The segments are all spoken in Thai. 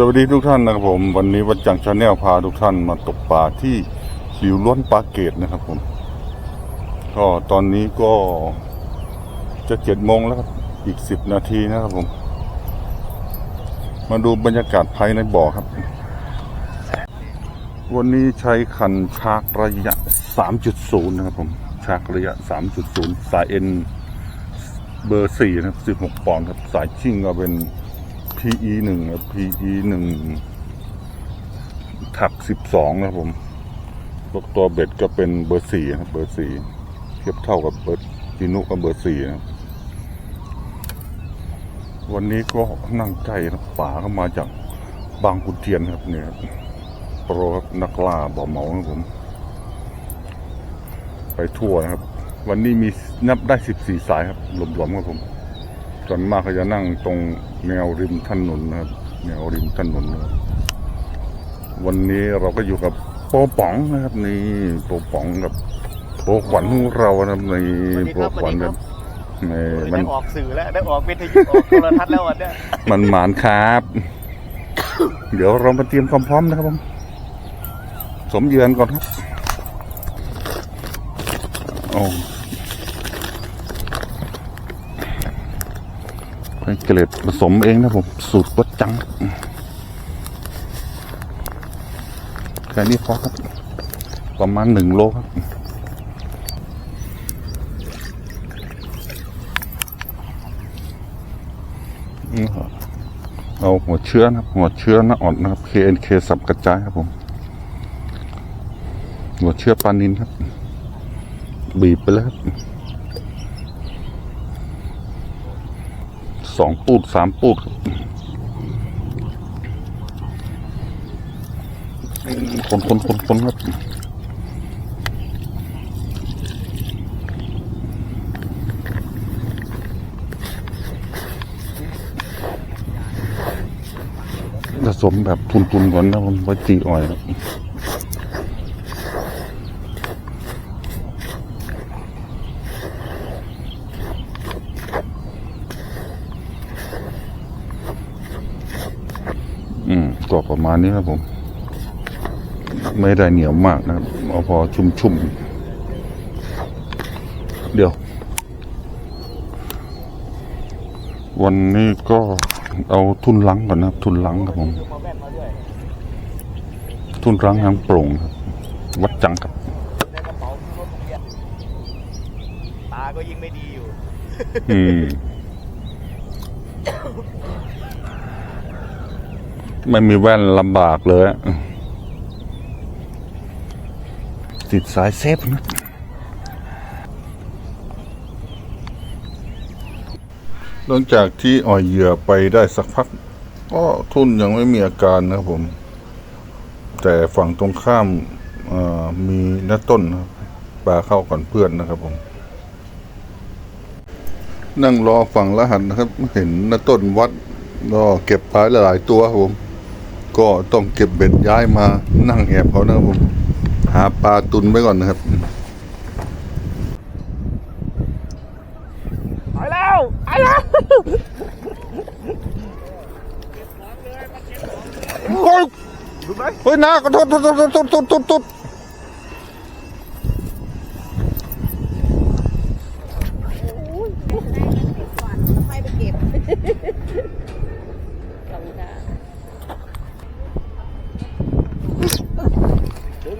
สวัสดีทุกท่านนะครับผม วันนี้วัดจังชาแนลพาทุกท่านมาตกปลาที่หลิวล้วนปลาเกตนะครับผม ก็ตอนนี้ก็จะเจ็ดโมงแล้วครับอีกสิบนาทีนะครับผม มาดูบรรยากาศภายในบ่อครับ วันนี้ใช้คันชากระยะ 3.0 นะครับผม ชากระยะ 3.0 สายเอ็นเบอร์4นะครับ 16 ปอนด์ครับ สายชิ่งก็เป็น PE 1ครับ PE 1ถัก12นะครับผมล้วตัวเบ็ดก็เป็นเบอร์4ครับเบอร์4เทียบเท่ากับเบอร์จีนุกับเบอร์4นะวันนี้ก็นั่งใจนะป่าเข้ามาจากบางขุนเทียนครับเนี่ยครับโปรครับนักล่าบ่อเมาครับผม ไปทั่วนะครับ วันนี้มีนับได้14สายครับรวมๆครับผม ส่วนมากเขาจะนั่งตรงแนวริมถนนนะครับ แนวริมถนนนะครับวันนี้เราก็อยู่กับโปป๋องนะครับ นี่โปป๋องกับโปขวัญของเรานะครับในสวัสดีโปครับขวัญสวัสดีคครัรับบในมัได้นออกสื่อแล้วได้ออกวิทยุออกโทรทัศน์แล้ววันเนี้ยมันหมานครับ เดี๋ยวเรามาเตรียมความพร้อมนะครับผมสมเยือนก่อนครับโอ้ เกล็ดผสมเองนะผม สูตรวัดจังแค่นี้พอครับ ประมาณหนึ่งโลครับนี่ครับเอาหัวเชื้อนะครับ หัวเชื้อหน้าอ่อนนะครับ KNK สับกระจายครับผม หัวเชื้อปลานินครับ บีบไปแล้วครับ สองปูดสามปูดครับคนคนคนคนครับผสมแบบทุนๆก่อนนะผมไว้ตีอ่อยครับ อืมก็ประมาณนี้ครับผม ไม่ได้เหนียวมากนะครับเอาพอชุ่มๆ เดี๋ยว วันนี้ก็เอาทุนลังก่อนนะครับ ทุนลังครับผมมาแว่นมาด้วยทุนรังทางโปร่งครับ วัดจังครับในกระเป๋ามีรถโรงเรียนตาก็ยิ่งไม่ดีอยู่ อืม ไม่มีแว่นลำบากเลย ติดสายเซฟนะหลังจากที่อ่อยเหยื่อไปได้สักพัก ก็ทุ่นยังไม่มีอาการนะครับผม แต่ฝั่งตรงข้ามมีน้าต้นปลาเข้าก่อนเพื่อนนะครับผม นั่งรอฝั่งรหัสนะครับ เห็นน้าต้นวัดก็เก็บปลาหลายตัวครับผม ก็ต้องเก็บเบ็ดย้ายมานั่งแอบเขานะครับผม หาปลาตุนไว้ก่อนนะครับไปแล้วไปแล้วโอ้ยเฮ้ยนาขอโทษโทษโทษโทษโทษโทษ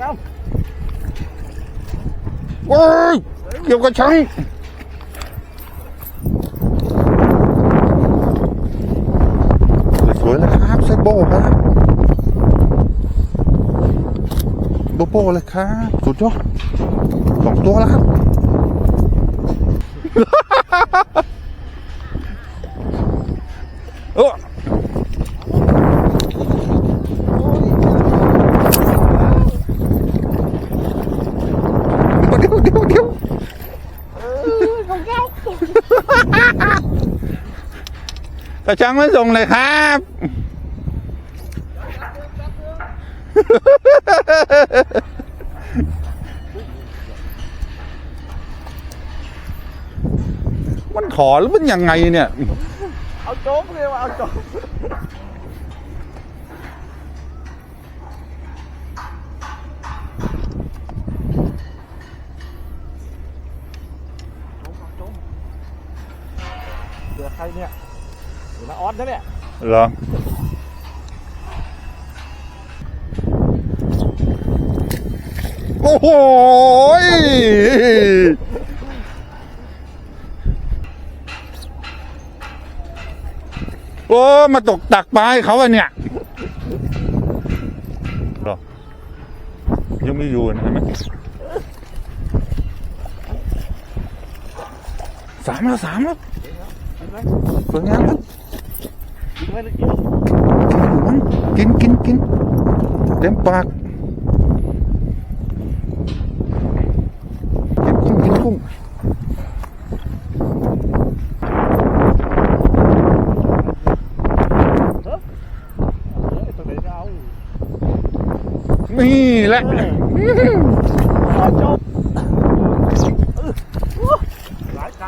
เอาโอ้ยเกี่ยวกับชังสวยเลยครับใส่โบครับโบโบเลยครับสุดยอดสองตัวแล้วครับ ตาช้างไม่ส่งเลยครับ มันขอแล้วมันยังไงเนี่ย เอาโจ๊กเลยว่าเอาโจ๊กเหลือใครเนี่ย ออสนะเนี่ยเหรอโอ้โหยโอ้ มาตกตักปลาให้เขาอะเนี่ยเหรอยังไม่อยู่นะเห็นไหมสามแล้วสามแล้วเห็นไหมสวยงามครับ ยิงไว้เลยกินกินกินกินเต็มป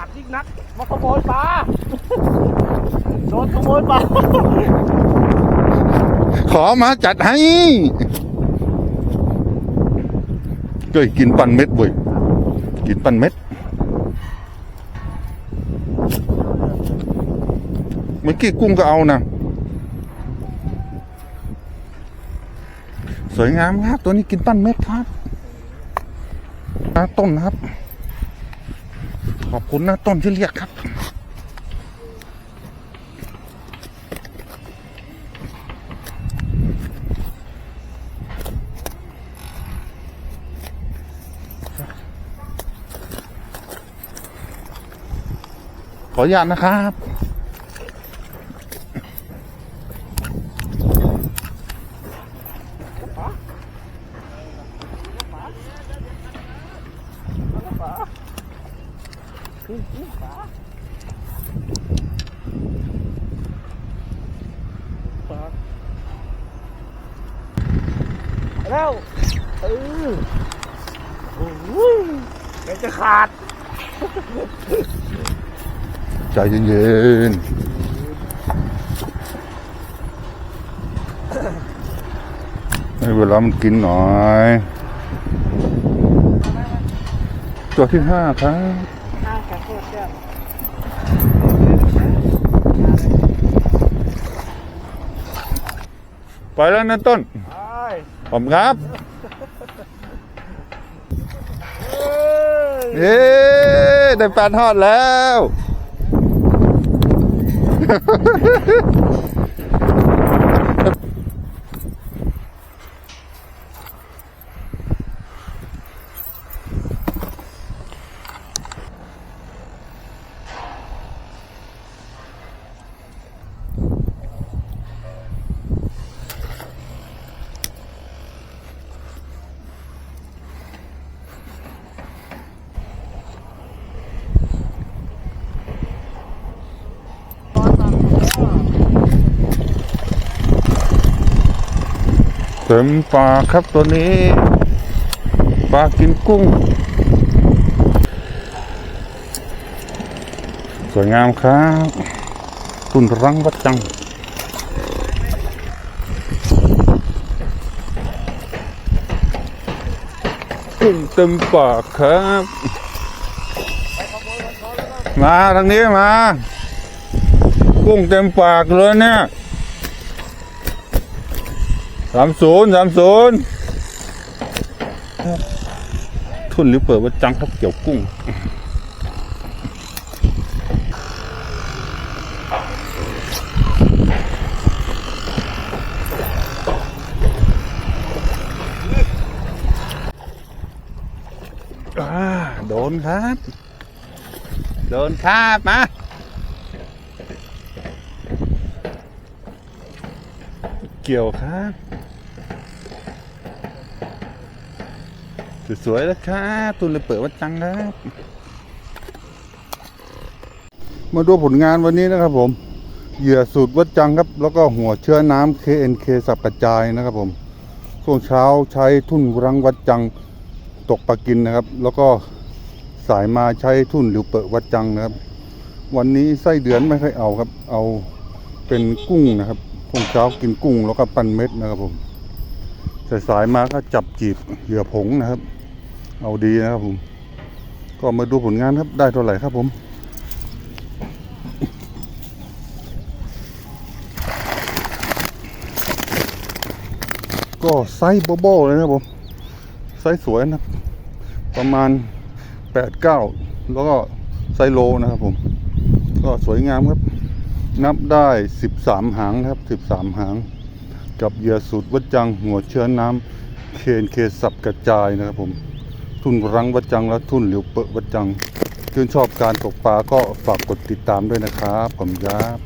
ากกินกุ้งกินกุ้งเฮ้ยตัวไหนจะเอานี่แหละโอ้จบหลายกาดยิ่งนักมาขโมยปลาโดนขโมยปลาขอมาจัดให้เก็กินปันเม็ดเว้ยกินปันเม็ด เมื่อกี้กุ้งก็เอานะสวยงามครับ ตัวนี้กินปั้นเม็ดครับต้นครับ ขอบคุณนะต้นที่เรียกครับ ขออนุญาตนะครับ แล้วเออโอ้โหเดี๋ยวจะขาด ใจเย็นๆให้เวลามันกินหน่อย ตัวที่ห้าครับ ข้าวกระโพดเด้อ ไปแล้วนะต้นไปผมครับเอ้ยเย้ได้ปลาทอดแล้ว เต็มปากครับตัวนี้ปลากินกุ้ง สวยงามครับตุนรังวัดจังกุ้งเต็มปากครับ มาทางนี้มา กุ้งเต็มปากเลยเนี่ย สามศูนย์สามศูนย์ทุนหรือเปิดว่าจังครับเกี่ยวกุ้งโดนครับ โดนครับมาเกี่ยวครับ สวยๆแล้วครับตุนเลยเปิดวัดจังครับ มาดูผลงานวันนี้นะครับผม เหยื่อสูตรวัดจังครับ แล้วก็หัวเชื้อน้ำ KNK สับกระจายนะครับผม ช่วงเช้าใช้ทุ่นรังวัดจังตกปลากินนะครับ แล้วก็สายมาใช้ทุ่นหลิวเปิดวัดจังนะครับ วันนี้ไส้เดือนไม่ค่อยเอาครับ เอาเป็นกุ้งนะครับช่วงเช้ากินกุ้งแล้วก็ปั้นเม็ดนะครับผมสายสายๆมาก็จับจีบเหยื่อผงนะครับ เอาดีนะครับผม ก็มาดูผลงานครับได้เท่าไหร่ครับผมก็ไซส์โบเลยนะครับผม ไซส์สวยนะประมาณ 8 9 แล้วก็ไซส์โลนะครับผม ก็สวยงามครับ นับได้ 13 หางครับ 13 หาง กับเหยื่อสุดวัดจังหัวเชื้อน้ำเคนเคสับกระจายนะครับผม ทุ่นรังวัดจังและทุ่นเหลียวเปอะวัดจังชื่นชอบการตกปลาก็ฝากกดติดตามด้วยนะครับผมยับ